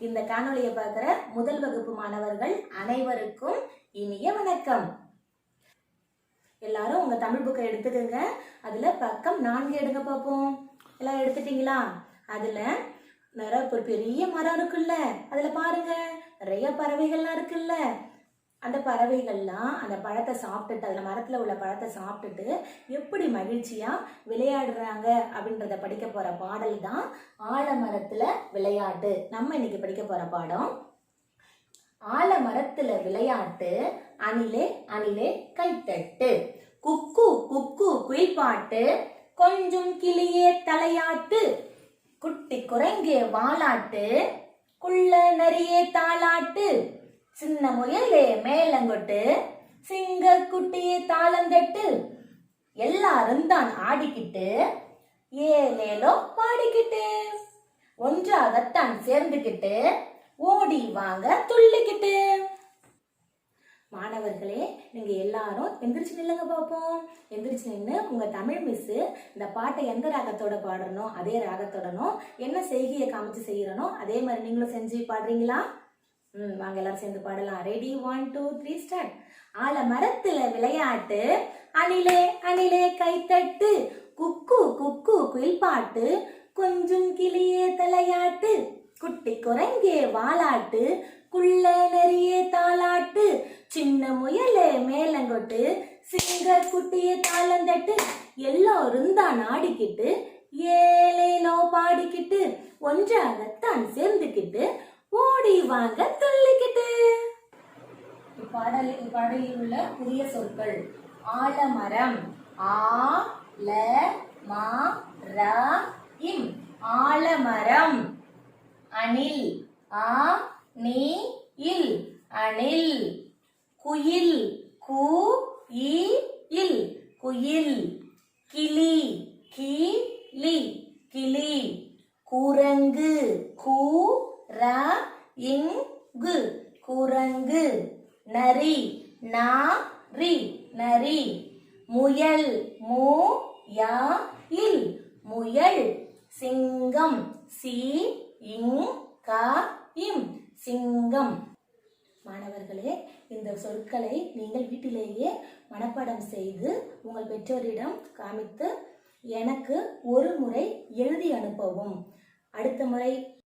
இந்த காணொலியை பார்க்குற முதல் வகுப்பு மாணவர்கள் அனைவருக்கும் இனிய வணக்கம். எல்லாரும் உங்க தமிழ் புக்கை எடுத்துக்கோங்க. அதுல பக்கம் நான்கு எடுங்க பார்ப்போம். எல்லாம் எடுத்துட்டீங்களா? அதுல நிறைய ஒரு பெரிய மரம் இருக்குல்ல. அதுல பாருங்க. நிறைய பறவைகள்லாம் இருக்குல்ல. அந்த பறவைகள்லாம் அந்த பழத்தை சாப்பிட்டுட்டு அதில் மரத்தில் உள்ள பழத்தை சாப்பிட்டுட்டு எப்படி மகிழ்ச்சியாக விளையாடுறாங்க அப்படின்றத படிக்க போகிற பாடல் தான் ஆலமரத்தில் விளையாட்டு. நம்ம இன்னைக்கு படிக்க போகிற பாடம் ஆலமரத்தில் விளையாட்டு அணிலே அணிலே கைத்தட்டு. குக்கு குக்கு குயில்பாட்டு. கொஞ்சம் கிளியே தலையாட்டு. குட்டி குரங்கே வாலாட்டு. குள்ள நரியே தாளாட்டு. சின்ன முயலே மேலங்கொட்டு சிங்க குட்டியே தாளங்கட்டு எல்லாரும் தான் ஆடிக்கிட்டு ஏலேலோ பாடிக்கிட்டு ஒன்றாகத்தான் சேர்ந்துக்கிட்டு ஓடி வாங்க துள்ளிக்கிட்டு. மாணவர்களே நீங்க எல்லாரும் எந்திரிச்சு நில்லுங்க பார்ப்போம் எந்திரிச்சு நின்று உங்க தமிழ் மிஸ் இந்த பாட்டை எந்த ராகத்தோட பாடுறனோ அதே ராகத்தோடனோ என்ன செய்கையை காமிச்சு செய்யறனோ அதே மாதிரி நீங்களும் செஞ்சு பாடுறீங்களா? ம் வாங்க எல்லாரும் சேர்ந்து பாடலாம். Ready one two three start ஆல மரத்துல விளையாட்டு அணிலே அணிலே கைத்தட்டு குக்கு குக்கு குயில் பாட்டு கொஞ்சம் கிளியே தலையாட்டு குட்டி குரங்கே வாலாட்டு குள்ள நெறிய தாளாட்டு சின்ன முயலே மேலங்கொட்டு சிங்க குட்டிய தாளந்தட்டு எல்லோரும் தான் ஆடிக்கிட்டு ஏலேலோ பாடிக்கிட்டு ஒன்றாகத்தான் சேர்ந்துக்கிட்டு ஓடி வாங்க துள்ளிக்கிட்டு. இப்பாடலில் இப்பாடலில் உள்ள புதிய சொற்கள். ஆலமரம். ஆ ல மா ர இம். ஆலமரம். அணில். ஆ நீ இல். அணில். குயில். கு இ இல். குயில். கிளி. கி லி. கிளி. குரங்கு. கு ர இங்கு குரங்கு நரி நா ரி நரி. முயல் மு யா இல். முயல் சிங்கம் சி இங் க இம் சிங்கம். மாணவர்களே இந்த சொற்களை நீங்கள் வீட்டிலேயே மனப்பாடம் செய்து உங்கள் பெற்றோரிடம் காமித்து எனக்கு ஒரு முறை எழுதி அனுப்பவும். அடுத்த முறை